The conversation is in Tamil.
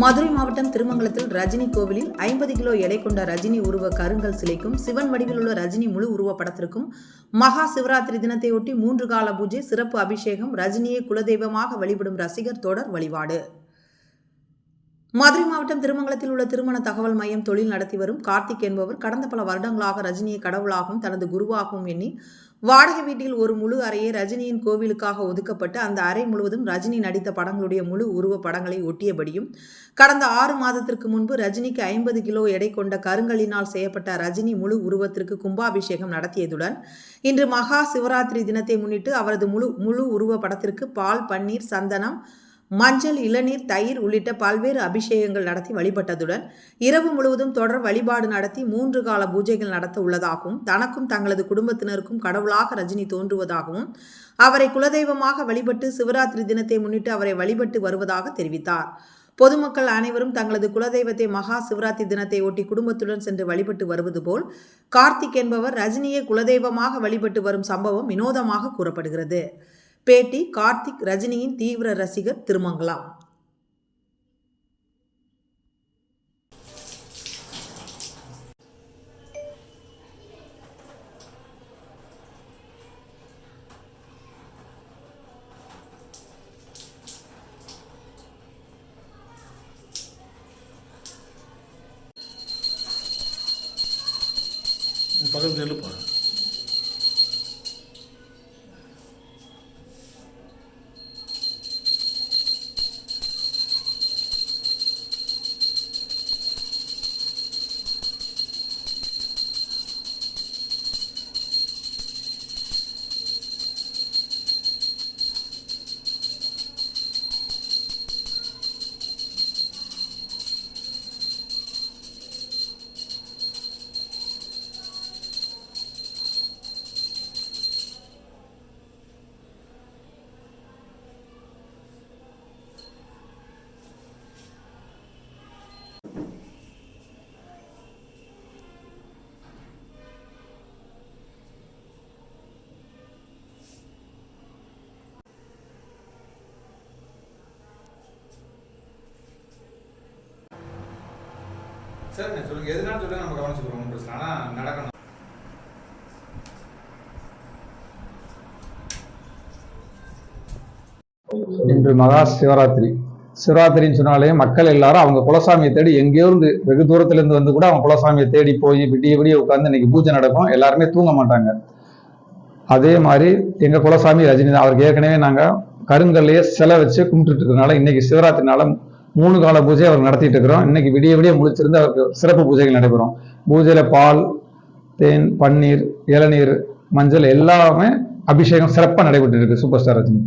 மதுரை மாவட்டம் திருமங்கலத்தில் ரஜினி கோவிலில் ஐம்பது கிலோ எடை கொண்ட ரஜினி உருவ கருங்கல் சிலைக்கும் சிவன் வடிவில் உள்ள ரஜினி முழு உருவ படத்திற்கும் மகா சிவராத்திரி தினத்தையொட்டி மூன்று கால பூஜை சிறப்பு அபிஷேகம் ரஜினியை குலதெய்வமாக வழிபடும் ரசிகர் தொடர் வழிபாடு. மதுரை மாவட்டம் திருமங்கலத்தில் உள்ள திருமண தகவல் மையம் தொழில் நடத்தி வரும் கார்த்திக் என்பவர் கடந்த பல வருடங்களாக ரஜினியை கடவுளாகவும் தனது குருவாகவும் எண்ணி வாடகை வீட்டில் ஒரு முழு அறையை ரஜினியின் கோவிலுக்காக ஒதுக்கப்பட்டு அந்த அறை முழுவதும் ரஜினி நடித்த படங்களுடைய முழு உருவ படங்களை ஒட்டியபடியும் கடந்த ஆறு மாதத்திற்கு முன்பு ரஜினிக்கு ஐம்பது கிலோ எடை கொண்ட கருங்கலினால் செய்யப்பட்ட ரஜினி முழு உருவத்திற்கு கும்பாபிஷேகம் நடத்தியதுடன் இன்று மகா சிவராத்திரி தினத்தை முன்னிட்டு அவரது முழு முழு உருவ படத்திற்கு பால் பன்னீர் சந்தனம் மஞ்சள் இளநீர் தயிர் உள்ளிட்ட பல்வேறு அபிஷேகங்கள் நடத்தி வழிபட்டதுடன் இரவு முழுவதும் தொடர் வழிபாடு நடத்தி மூன்று கால பூஜைகள் நடத்த உள்ளதாகவும் தனக்கும் தங்களது குடும்பத்தினருக்கும் கடவுளாக ரஜினி தோன்றுவதாகவும் அவரை குலதெய்வமாக வழிபட்டு சிவராத்திரி தினத்தை முன்னிட்டு அவரை வழிபட்டு வருவதாக தெரிவித்தார். பொதுமக்கள் அனைவரும் தங்களது குலதெய்வத்தை மகா சிவராத்திரி தினத்தை ஒட்டி குடும்பத்துடன் சென்று வழிபட்டு வருவது போல் கார்த்திக் என்பவர் ரஜினியை குலதெய்வமாக வழிபட்டு வரும் சம்பவம் வினோதமாக கூறப்படுகிறது. பேட்டி கார்த்திக் ரஜினியின் தீவிர ரசிகர் திருமங்கலம். பக்கத்துல நில்லுப்பா. சரிண்ணே சொல்லுங்க. எதுனாலும் சொல்லுங்க நம்ம கவனிச்சுக்கிறோம். ஒன்றும் பிரச்சனை ஆனால் நடக்கணும். இன்று மகா சிவராத்திரி. சிவராத்திரின்னு சொன்னாலே மக்கள் எல்லாரும் அவங்க குலசாமியை தேடி எங்கேயோ இருந்து வெகு தூரத்துல இருந்து வந்து கூட அவங்க குலசாமியை தேடி போய் விடிய விடிய உட்கார்ந்து இன்னைக்கு பூஜை நடக்கும். எல்லாருமே தூங்க மாட்டாங்க. அதே மாதிரி எங்க குலசாமி ரஜினி அவருக்கு ஏற்கனவே நாங்க கருங்கல்லையே சிலை வச்சு கும்பிட்டுட்டு இருக்கிறதுனால இன்னைக்கு சிவராத்திரினால மூணு கால பூஜை அவர் நடத்திட்டு இருக்கிறோம். இன்னைக்கு விடிய விடிய முடிச்சிருந்து அவருக்கு சிறப்பு பூஜைகள் நடைபெறும். பூஜையில பால் தேன் பன்னீர் இளநீர் மஞ்சள் எல்லாமே அபிஷேகம் சிறப்பாக நடைபெற்று இருக்கு. Super star Rajini